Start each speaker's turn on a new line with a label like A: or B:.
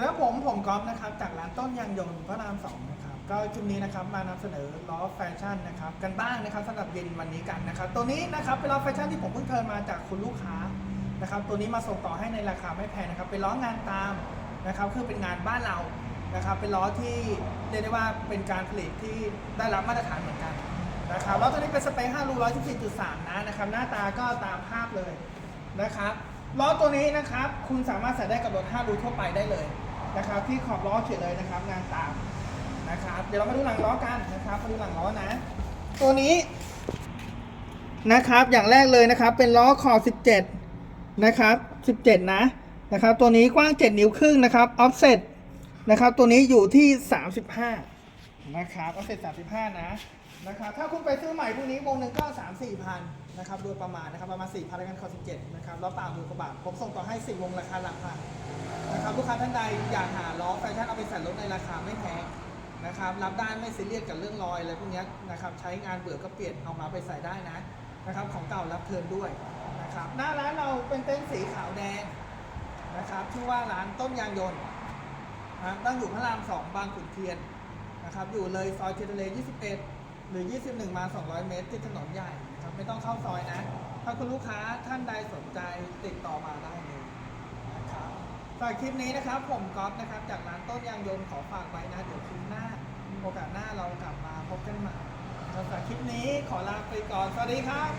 A: สำหรับผมผมก๊อฟนะครับจากร้านต้นยางยนต์พระรามสองนะครับก็คลิปนี้นะครับมานำเสนอล้อแฟชั่นนะครับกันบ้างนะครับสำหรับเย็นวันนี้กันนะครับตัวนี้นะครับเป็นล้อแฟชั่นที่ผมเพิ่งเทิร์นมาจากคุณลูกค้านะครับตัวนี้มาส่งต่อให้ในราคาไม่แพงนะครับเป็นล้องานตามนะครับคือเป็นงานบ้านเรานะครับเป็นล้อที่เรียกได้ว่าเป็นการผลิตที่ได้รับมาตรฐานเหมือนกันนะครับล้อตัวนี้เป็นสเปค5รู114.3นะนะครับหน้าตาก็ตามภาพเลยนะครับล้อตัวนี้นะครับ คุณสามารถใส่ได้กับรถ5รูทั่วไปได้เลย นะครับที่ขอบล้อเขียนเลยนะครับ งานตามนะครับเดี๋ยวเรามาดูหลังล้อกันนะครับมาดูหลังล้อนะ ตัวนี้นะครับอย่างแรกเลยนะครับ เป็นล้อขอบ17นะครับ17 นะนะครับ ตัวนี้กว้าง 7 นิ้วครึ่งนะครับออฟเซ็ตนะครับ ตัวนี้อยู่ที่ 35 นะครับออฟเซ็ต35 นะนะครับถ้าคุณไปซื้อใหม่พวกนี้วงหนึ่งก็ 3 4พันนะครับโดยประมาณนะครับประมาณ 4 0 0 0แล้วกันคอ17นะครับล้วเปล่าหมื่นกว่าบาทผมส่งต่อให้ 10 วงราคาหลักพันนะครับลูกค้าท่านใดอยากหาล้อแฟชั่นเอาไปใส่รถในราคาไม่แพงนะครับรับได้ไม่ซีเรียสกับเรื่องรอยอะไรพวกนี้นะครับใช้งานเบื่อก็เปลี่ยนเอามาไปใส่ได้นะนะครับของเก่ารับเทิร์นด้วยนะครับหน้าร้านเราเป็นเต็นท์สีขาวแดงนะครับชื่อว่าร้านต้มยางยนต์นะครับตั้งอยู่พระราม2บางขุนเทียน นะครับอยู่เลยซอยเทียนทะเล21 หรือ 21 มา 200 เมตร ที่ถนนใหญ่นะครับไม่ต้องเข้าซอยนะ ถ้าคุณลูกค้าท่านใดสนใจติดต่อมาได้เลยนะครับสำหรับคลิปนี้นะครับ ผมก๊อฟนะครับ จากร้านต้นยางยนต์ขอฝากไว้นะ เดี๋ยวคลิปหน้า โอกาสหน้าเรากลับมาพบกันใหม่สำหรับคลิปนี้ขอลาไปก่อนสวัสดีครับ